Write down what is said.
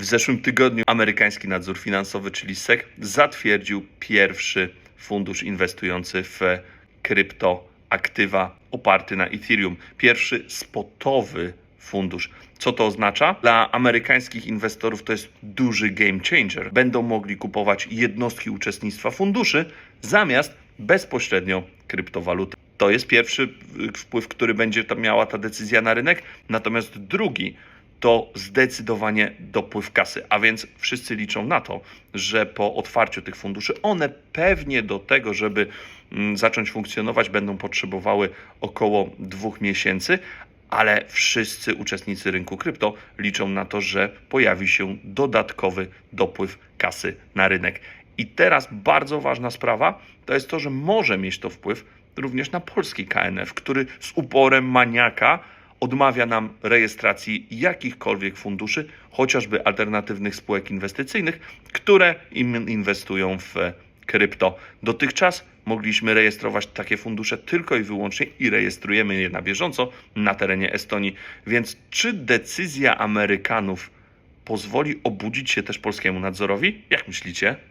W zeszłym tygodniu amerykański nadzór finansowy, czyli SEC, zatwierdził pierwszy fundusz inwestujący w kryptoaktywa oparty na Ethereum. Pierwszy spotowy fundusz. Co to oznacza? Dla amerykańskich inwestorów to jest duży game changer. Będą mogli kupować jednostki uczestnictwa funduszy zamiast bezpośrednio kryptowaluty. To jest pierwszy wpływ, który będzie miała ta decyzja na rynek. Natomiast drugi to zdecydowanie dopływ kasy. A więc wszyscy liczą na to, że po otwarciu tych funduszy one pewnie do tego, żeby mm, zacząć funkcjonować, będą potrzebowały około dwóch miesięcy. Ale wszyscy uczestnicy rynku krypto liczą na to, że pojawi się dodatkowy dopływ kasy na rynek. I teraz bardzo ważna sprawa to jest to, że może mieć to wpływ również na polski KNF, który z uporem maniaka odmawia nam rejestracji jakichkolwiek funduszy, chociażby alternatywnych spółek inwestycyjnych, które inwestują w krypto. Dotychczas mogliśmy rejestrować takie fundusze tylko i wyłącznie i rejestrujemy je na bieżąco na terenie Estonii. Więc czy decyzja Amerykanów pozwoli obudzić się też polskiemu nadzorowi? Jak myślicie?